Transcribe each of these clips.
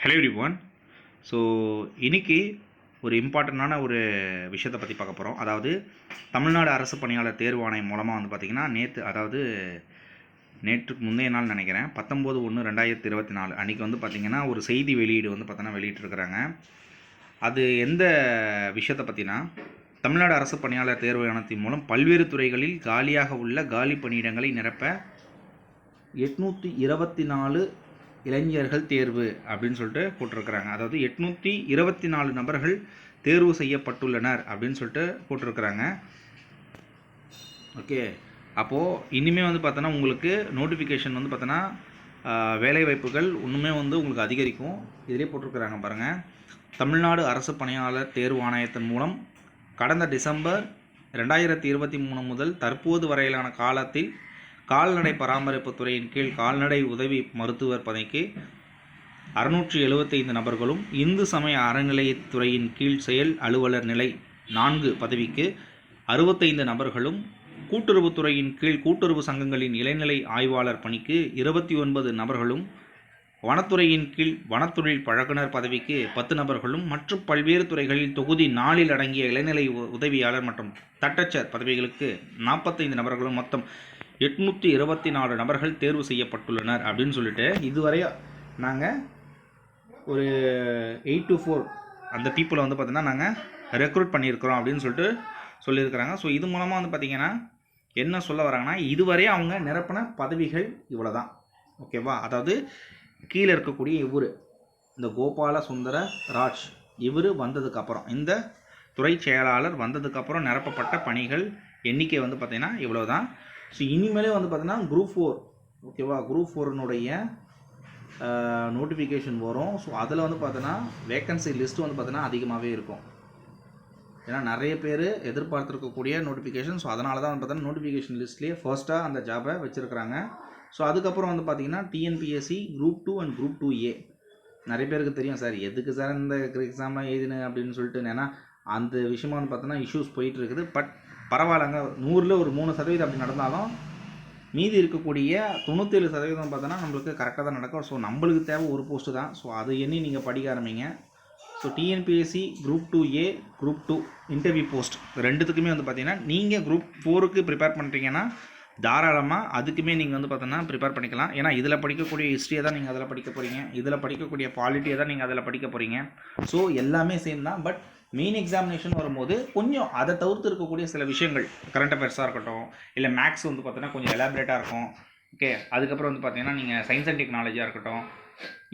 Hello every one so இன்றைக்கி ஒரு இம்பார்ட்டண்ட்டான ஒரு விஷயத்தை பற்றி பார்க்க போகிறோம் அதாவது தமிழ்நாடு அரசு பணியாளர் தேர்வு ஆணையம் மூலமாக வந்து பார்த்திங்கன்னா நேற்று அதாவது நேற்று முந்தைய நாள் நினைக்கிறேன் பத்தொம்போது ஒன்று ரெண்டாயிரத்தி இருபத்தி நாலு அன்றைக்கி வந்து பார்த்திங்கன்னா ஒரு செய்தி வெளியீடு வந்து பார்த்தோன்னா வெளியிட்டிருக்கிறாங்க. அது எந்த விஷயத்தை பற்றினா தமிழ்நாடு அரசு பணியாளர் தேர்வு ஆணையத்தின் மூலம் பல்வேறு துறைகளில் காலியாக உள்ள காலி பணியிடங்களை நிரப்ப எட்நூற்றி இருபத்தி நாலு இளைஞர்கள் தேர்வு அப்படின்னு சொல்லிட்டு போட்டிருக்கிறாங்க. அதாவது எட்நூற்றி இருபத்தி நாலு நபர்கள் தேர்வு செய்யப்பட்டுள்ளனர் அப்படின்னு சொல்லிட்டு போட்டிருக்கிறாங்க. ஓகே. அப்போது இனிமேல் வந்து பார்த்தோன்னா உங்களுக்கு நோட்டிஃபிகேஷன் வந்து பார்த்தோன்னா வேலை வாய்ப்புகள் இன்னுமே வந்து உங்களுக்கு அதிகரிக்கும். இதிலே போட்டிருக்கிறாங்க பாருங்கள் தமிழ்நாடு அரசு பணியாளர் தேர்வு ஆணையத்தின் மூலம் கடந்த டிசம்பர் ரெண்டாயிரத்தி இருபத்தி மூணு முதல் தற்போது வரையிலான காலத்தில் கால்நடை பராமரிப்பு துறையின் கீழ் கால்நடை உதவி மருத்துவர் பணிக்கு அறுநூற்றி எழுபத்தைந்து நபர்களும் இந்து சமய அறநிலையத்துறையின் கீழ் செயல் அலுவலர் நிலை நான்கு பதவிக்கு அறுபத்தைந்து நபர்களும் கூட்டுறவுத்துறையின் கீழ் கூட்டுறவு சங்கங்களின் இளைநிலை ஆய்வாளர் பணிக்கு இருபத்தி ஒன்பது நபர்களும் வனத்துறையின் கீழ் வனத்தொழில் பழகுனர் பதவிக்கு பத்து நபர்களும் மற்றும் பல்வேறு துறைகளில் தொகுதி நாளில் அடங்கிய இளைநிலை உ- உதவியாளர் மற்றும் தட்டச்சர் பதவிகளுக்கு நாற்பத்தைந்து நபர்களும் மொத்தம் எட்நூற்றி இருபத்தி நாலு நபர்கள் தேர்வு செய்யப்பட்டுள்ளனர் அப்படின்னு சொல்லிட்டு இதுவரை நாங்கள் ஒரு எயிட் டு ஃபோர் அந்த பீப்புளை வந்து பார்த்திங்கன்னா நாங்கள் ரெக்ரூட் பண்ணியிருக்கிறோம் அப்படின்னு சொல்லிட்டு சொல்லியிருக்கிறாங்க. ஸோ இது மூலமாக வந்து பார்த்திங்கன்னா என்ன சொல்ல வராங்கன்னா இதுவரை அவங்க நிரப்பின பதவிகள் இவ்வளோ தான் ஓகேவா அதாவது கீழே இருக்கக்கூடிய இவர் இந்த கோபால சுந்தர ராஜ் இவர் வந்ததுக்கப்புறம் இந்த துறை செயலாளர் வந்ததுக்கப்புறம் நிரப்பப்பட்ட பணிகள் எண்ணிக்கை வந்து பார்த்திங்கன்னா இவ்வளோ தான் ஸோ இனிமேலே வந்து பார்த்தீங்கன்னா குரூப் ஃபோர் ஓகேவா குரூப் ஃபோர்னுடைய நோட்டிஃபிகேஷன் வரும். ஸோ அதில் வந்து பார்த்தோன்னா வேக்கன்சி லிஸ்ட் வந்து பார்த்தோன்னா அதிகமாகவே இருக்கும். ஏன்னா நிறைய பேர் எதிர்பார்த்துருக்கக்கூடிய நோட்டிஃபிகேஷன் ஸோ அதனால தான் வந்து பார்த்தீங்கன்னா நோட்டிஃபிகேஷன் லிஸ்ட்லேயே ஃபர்ஸ்ட்டாக அந்த ஜாபை வச்சுருக்கிறாங்க. ஸோ அதுக்கப்புறம் வந்து பார்த்தீங்கன்னா TNPSC group two and group two A நிறைய பேருக்கு தெரியும் சார் எதுக்கு சார் இந்த எக்ஸாம்லாம் எழுதினு? அப்படின்னு சொல்லிட்டு. ஏன்னா அந்த விஷயமா வந்து பார்த்தோன்னா இஷ்யூஸ் போயிட்டு இருக்குது. பட் பரவாயில்லங்க. நூறில் ஒரு மூணு சதவீதம் அப்படி நடந்தாலும் மீதி இருக்கக்கூடிய தொண்ணூற்றேழு சதவீதம் பார்த்தோன்னா நம்மளுக்கு கரெக்டாக தான் நடக்கும். ஸோ நம்மளுக்கு தேவை ஒரு போஸ்ட்டு தான். ஸோ அதை எண்ணி நீங்கள் படிக்க ஆரம்பிங்க. So TNPSC group two A group two interview post ரெண்டுத்துக்குமே வந்து பார்த்தீங்கன்னா நீங்கள் குரூப் ஃபோருக்கு ப்ரிப்பேர் பண்ணுறீங்கன்னா தாராளமாக அதுக்குமே நீங்கள் வந்து பார்த்தோன்னா ப்ரிப்பேர் பண்ணிக்கலாம். ஏன்னா இதில் படிக்கக்கூடிய ஹிஸ்ட்ரியை தான் நீங்கள் அதில் படிக்க போகிறீங்க இதில் படிக்கக்கூடிய பாலிட்டியை தான் நீங்கள் அதில் படிக்க போகிறீங்க ஸோ எல்லாமே சேம் தான். பட் மெயின் எக்ஸாமினேஷன் வரும்போது கொஞ்சம் அதை தவிர்த்து இருக்கக்கூடிய சில விஷயங்கள் கரண்ட் அஃபேர்ஸாக இருக்கட்டும் இல்லை மேக்ஸ் வந்து பார்த்தீங்கன்னா கொஞ்சம் எலாபரேட்டாக இருக்கும். ஓகே அதுக்கப்புறம் வந்து பார்த்தீங்கன்னா நீங்கள் சயின்ஸ் அண்ட் டெக்னாலஜியாக இருக்கட்டும்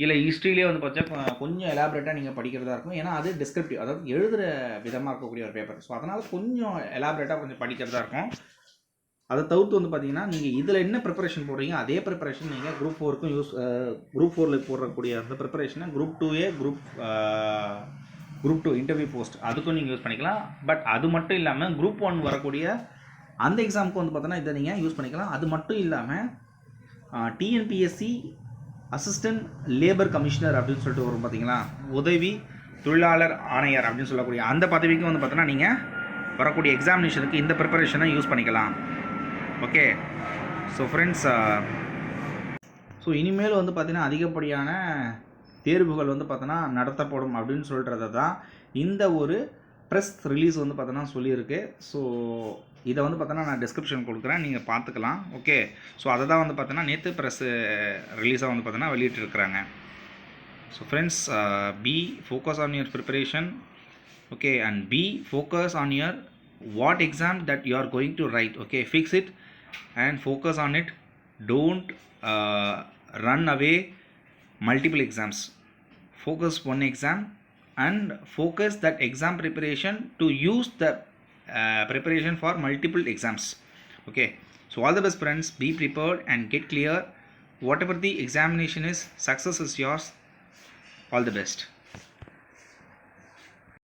இல்லை ஹிஸ்ட்ரியிலே வந்து பார்த்தா கொஞ்சம் எலாபரேட்டாக நீங்கள் படிக்கிறதா இருக்கும். ஏன்னா அது டிஸ்கிரிப்டிவ் அதாவது எழுதுகிற விதமாக இருக்கக்கூடிய ஒரு பேப்பர் ஸோ அதனால் கொஞ்சம் எலாபரேட்டாக கொஞ்சம் படிக்கிறதா இருக்கும். அதை தவிர்த்து வந்து பார்த்தீங்கன்னா நீங்கள் இதில் என்ன ப்ரிப்பரேஷன் போடுறீங்க அதே ப்ரிப்பரேஷன் நீங்கள் குரூப் ஃபோருக்கும் யூஸ் குரூப் ஃபோரில் போடக்கூடிய அந்த ப்ரிப்பரேஷனை group two A group group two interview post அதுக்கும் நீங்கள் யூஸ் பண்ணிக்கலாம். பட் அது மட்டும் இல்லாமல் குரூப் ஒன் வரக்கூடிய அந்த எக்ஸாமுக்கு வந்து பார்த்தோன்னா இதை நீங்கள் யூஸ் பண்ணிக்கலாம். அது மட்டும் இல்லாமல் டிஎன்பிஎஸ்சி அசிஸ்டன்ட் லேபர் கமிஷனர் அப்படின்னு சொல்லிட்டு வரும் பார்த்தீங்களா உதவி தொழிலாளர் ஆணையர் அப்படின்னு சொல்லக்கூடிய அந்த பதவிக்கும் வந்து பார்த்தோன்னா நீங்கள் வரக்கூடிய எக்ஸாமினேஷனுக்கு இந்த ப்ரிப்பரேஷனை யூஸ் பண்ணிக்கலாம். ஓகே ஸோ ஃப்ரெண்ட்ஸ் ஸோ இனிமேல் வந்து பார்த்திங்கன்னா அதிகப்படியான தேர்வுகள் வந்து பார்த்தோன்னா நடத்தப்படும் அப்படின்னு சொல்கிறத தான் இந்த ஒரு ப்ரெஸ் ரிலீஸ் வந்து பார்த்தோன்னா சொல்லியிருக்கு. ஸோ இதை வந்து பார்த்தோன்னா நான் டிஸ்கிரிப்ஷன் கொடுக்குறேன். நீங்கள் பார்த்துக்கலாம். ஓகே ஸோ அதை தான் வந்து பார்த்தோன்னா நேற்று ப்ரெஸ்ஸு ரிலீஸாக வந்து பார்த்தோன்னா வெளியிட்டிருக்கிறாங்க. So friends be focus on your preparation okay and be focus on your what exam that you are going to write okay fix it and focus on it don't run away multiple exams focus one exam and focus that exam preparation to use the uh, preparation for multiple exams. Okay. So all the best friends be prepared and get clear. Whatever the examination is success is yours. All the best